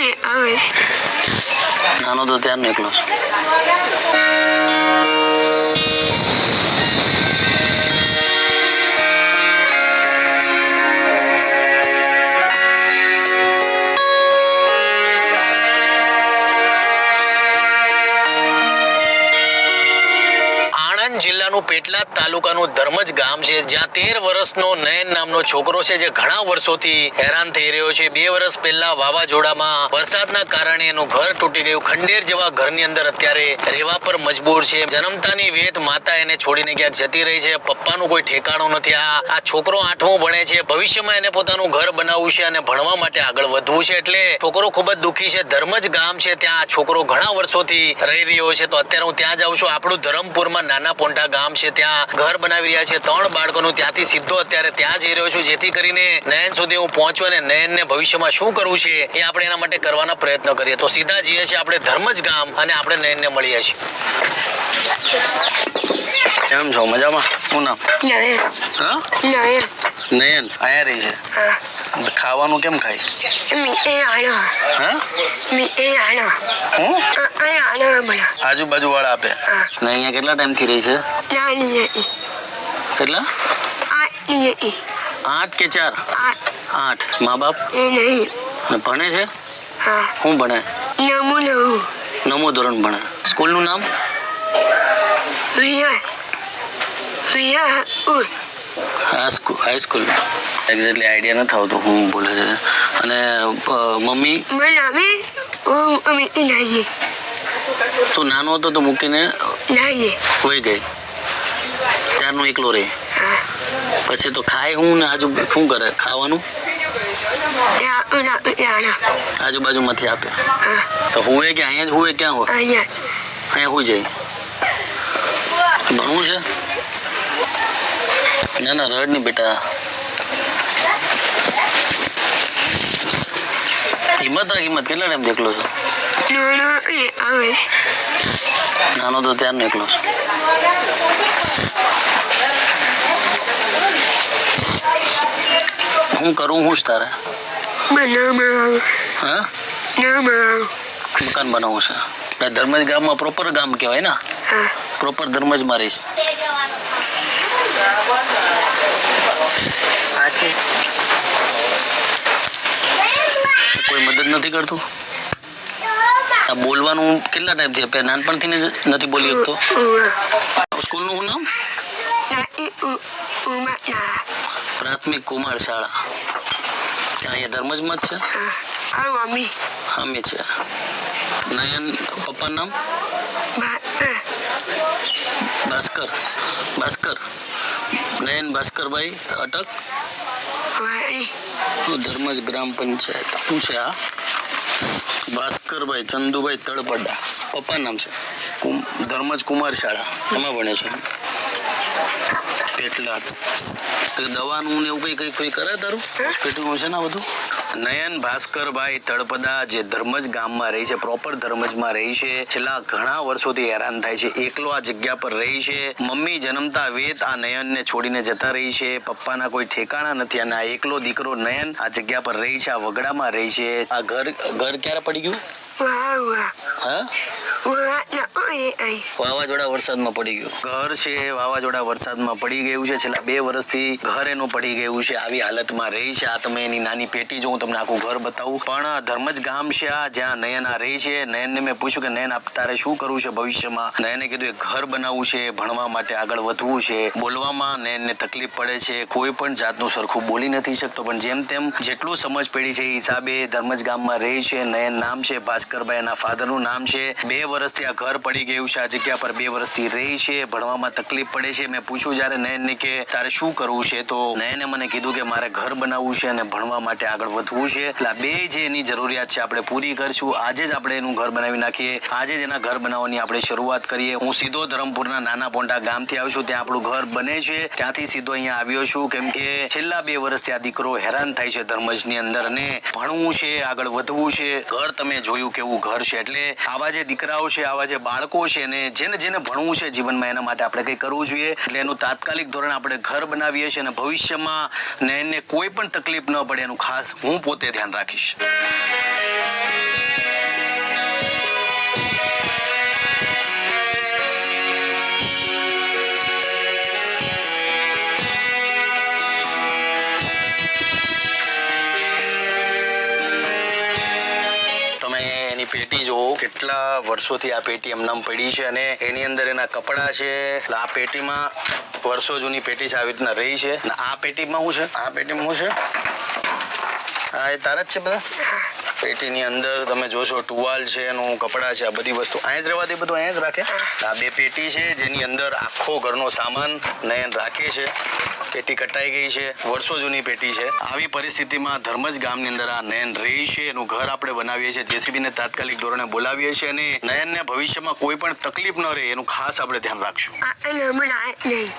એ આવે નાનો તો ત્યારનો એકલો છું આણંદ તાલુકાનું ધર્મજ ગામ છે, જ્યાં તેર વર્ષનો નયન નામનો છોકરો છે, જે ઘણા વર્ષોથી હેરાન થઈ રહ્યો છે. બે વર્ષ પહેલા વાવાઝોડામાં વરસાદના કારણે એનું ઘર તૂટી ગયું. ખંડેર જેવા ઘરની અંદર અત્યારે રહેવા પર મજબૂર છે. જન્મતાની વેત માતા એને છોડીને ક્યાંક જતી રહી છે. પપ્પાનું કોઈ ઠેકાણું નથી. આ આ છોકરો આઠમું ભણે છે. ભવિષ્યમાં એને પોતાનું ઘર બનાવવું છે અને ભણવા માટે આગળ વધવું છે. એટલે છોકરો ખૂબ જ દુઃખી છે. ધર્મજ ગામ છે, ત્યાં આ છોકરો ઘણા વર્ષોથી રહી રહ્યો છે. તો અત્યારે હું ત્યાં જાઉં છું. આપણું ધરમપુરમાં નાના પોંઢા ગામ છે. ત્યાં ઘર બનાવી રહ્યા છે. ત્રણ બાળકોનું ત્યાંથી સીધો અત્યારે ત્યાં જઈ રહ્યો છું. જેથી કરીને નયન સુધી હું પહોંચું અને નયનને ભવિષ્યમાં શું કરવું છે એ આપણે એના માટે કરવાના પ્રયત્ન કરીએ. તો સીધા જઈએ છીએ આપણે ધર્મજ ગામ અને આપણે નયનને મળીએ છીએ. કેમ છો? મજામાં? શું નામ? નયન. હા? નયન. નયન. આયા રહી છે? હા. ખાવાનું કેમ ખાય? મી એ આનો હા? મી એ આનો હું? આ આનો આજુબાજુ વાળા આપે? ને અહીંયા કેટલા ટાઈમથી રહી છે? નાની હતી કેટલા? આ ની હતી આઠ કે ચાર? આઠ. મા બાપ? એ નહીં. ભણે છે? હા. શું ભણે? નમો નમો. ધોરણ ભણે. સ્કૂલનું નામ? રિયા. રિયા ઉર. હા સ્કૂલ. હાઈસ્કૂલ એક્ઝેક્ટલી આઈડિયા નથી આવતો હું બોલે છે. અને મમ્મી? હું તું નાનો હતો તો મૂકીને વહી ગઈ. ત્યારનો એકલો રહે. પછી તો ખાય હું ને આજુ શું કરે? ખાવાનું? આજુબાજુ માંથી આપે. તો હું કે અહીંયા જ હું ક્યાં હોય? અહીંયા હું જાય ભણવું છે? ના ના રડ નહીં બેટા. હિંમત રાખ, હિંમત. કેટલા ટાઈમ એકલો છો? નાનો તો ત્યારનો એકલો છું. હું કરું હું જ તારે બનાવ હા નામ મકાન બનાવવું છે એટલે ધર્મજ ગામમાં પ્રોપર ગામ કહેવાય ને હા પ્રોપર ધર્મજમાં રહીશ કોઈ મદદ નથી કરતું આ બોલવાનું કેટલા ટાઈમથી આપે નાનપણથી ને જ નથી બોલી શકતો ઉવા સ્કૂલનું શું નામ નાઈ ઉ ઉમા ના પ્રાથમિક કુમાર શાળા ત્યાં અહીંયા ધર્મજમાં જ છે હા આ મમ્મી અમે છે નયન પપ્પાનું નામ બા હા ભાસ્કર ભાસ્કર નયન ભાસ્કરભાઈ અટક વાળી ધર્મજ ગ્રામ પંચાયત શું છે આ ભાસ્કરભાઈ ચંદુભાઈ તળપડા પપ્પાનું નામ છે કુમ- ધર્મજ કુમાર શાળા એમાં ભણે છે પેટલાદ દવાનું ને એવું કઈ કઈ કઈ કરે તારું? હોસ્પિટલનું છે ને બધું? નયન ભાસ્કરભાઈ તળપદા જે ધર્મજ ગામમાં રહી છે પ્રોપર ધર્મજમાં રહી છે છેલ્લા ઘણા વર્ષોથી હેરાન થાય છે એકલો આ જગ્યા પર રહી છે મમ્મી જન્મતા વેત આ નયનને છોડીને જતા રહી છે પપ્પાના કોઈ ઠેકાણા નથી અને આ એકલો દીકરો નયન આ જગ્યા પર રહી છે આ વગડામાં રહી છે આ ઘર ઘર ક્યારે પડી ગયું? હા? વાવાઝોડા વરસાદમાં પડી ગયું. ઘર છે, વાવાઝોડા વરસાદમાં પડી ગયું છે. છેલ્લા બે વર્ષથી ઘર એનું પડી ગયું છે. આવી હાલતમાં રહી છે આ તમે એની નાની પેટી જો તમને આખું ઘર બતાવું. પણ ધર્મજ ગામ છે આ, જ્યાં નયન આ રહી છે. નયનને મેં પૂછ્યું કે નયન, આપ તારે શું કરવું છે ભવિષ્યમાં? નયને કીધું, એક ઘર બનાવવું છે, ભણવા માટે આગળ વધવું છે. બોલવામાં નયનને તકલીફ પડે છે. કોઈ પણ જાતનું સરખું બોલી નથી શકતો. પણ જેમ તેમ જેટલું સમજ પડી છે હિસાબે ધર્મજ ગામમાં રહી છે. નયન નામ છે ભાસ્કરભાઈ એના ફાધરનું નામ છે. બે વર્ષથી આ ઘર પડી ગયું છે. આ જગ્યા પર બે વર્ષથી રહી છે. ભણવામાં તકલીફ પડે છે. મેં પૂછ્યું જ્યારે નયનને કે, તારે શું કરવું છે? તો નયને મને કીધું કે, મારે ઘર બનાવવું છે અને ભણવા માટે આગળ વધવું છે. એટલે બે જે એની જરૂરિયાત છે, આપણે પૂરી કરશું. આજે જ આપણે એનું ઘર બનાવી નાખીએ. આજે જ એના ઘર બનાવવાની આપણે શરૂઆત કરીએ. હું સીધો ધરમપુરના નાના પોંડા ગામથી આવ્યો છું. ત્યાં આપણું ઘર બને છે. ત્યાંથી સીધો અહીંયા આવ્યો છું. કેમ કે છેલ્લા બે વર્ષથી આ દીકરો હેરાન થાય છે ધર્મજની અંદર અને ભણવું છે, આગળ વધવું છે. ઘર તમે જોયું કેવું ઘર છે. એટલે આવા જે દીકરાઓ છે, આવા જે બાળકો છે ને જેને જેને ભણવું છે જીવનમાં એના માટે આપણે કંઈ કરવું જોઈએ. એટલે એનું તાત્કાલિક ધોરણે આપણે ઘર બનાવીએ છીએ અને ભવિષ્યમાં ને એને કોઈ પણ તકલીફ ન પડે એનું ખાસ હું પોતે ધ્યાન રાખીશ. પેટી જુઓ. કેટલા વર્ષોથી આ પેટી એમનામ પડી છે અને એની અંદર એના કપડાં છે. આ પેટીમાં વર્ષો જૂની પેટી છે, આવી રીતના રહી છે. અને આ પેટીમાં શું છે? આ પેટીમાં શું છે? હા એ તારા જ છે બધા? પેટીની અંદર તમે જોશો, ટુવાલ છે, એનું કપડાં છે, આ બધી વસ્તુ. અહીંયા જ રહેવા દે બધું, અહીંયા જ રાખે. આ બે પેટી છે, જેની અંદર આખો ઘરનો સામાન નયન રાખે છે. પેટી કટાઈ ગઈ છે વર્ષો જૂની પેટી છે. આવી પરિસ્થિતિમાં ધર્મજ ગામની અંદર આ નયન રહી છે એનું ઘર આપણે બનાવીએ છીએ જેસીબીને તાત્કાલિક ધોરણે બોલાવીએ છીએ અને નયનને ભવિષ્યમાં કોઈ પણ તકલીફ ન રહે એનું ખાસ આપણે ધ્યાન રાખશું.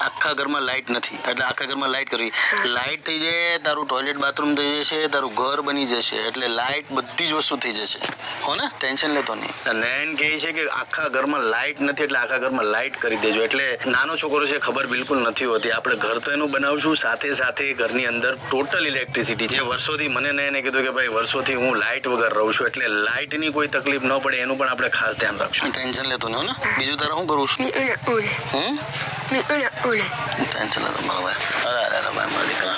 આખા ઘરમાં લાઇટ નથી એટલે આખા ઘરમાં લાઇટ કરવી લાઇટ થઈ જાય તારું ટોયલેટ બાથરૂમ થઈ જશે તારું ઘર બની જશે એટલે લાઇટ બધી જ વસ્તુ થઈ જશે. હો ને? ટેન્શન લેતો નહીં. નયન કહે છે કે આખા ઘરમાં લાઇટ નથી એટલે આખા ઘરમાં લાઇટ કરી દેજો. એટલે નાનો છોકરો છે ખબર બિલકુલ નથી હોતી. આપણે ઘર તો એનું બનાવશું સાથે સાથે ઘરની અંદર ટોટલ ઇલેક્ટ્રિસિટી જે વર્ષોથી મને એને કીધું કે ભાઈ વર્ષોથી હું લાઇટ વગર રહું છું એટલે લાઇટની કોઈ તકલીફ ન પડે એનું પણ આપણે ખાસ ધ્યાન રાખશું. ટેન્શન લેતો નહીં ને. બીજું તારે શું કરું છું? ની હમ? ની ટેન્શન લેતો મારો ભાઈ. અરે અરે મારા દીકરા.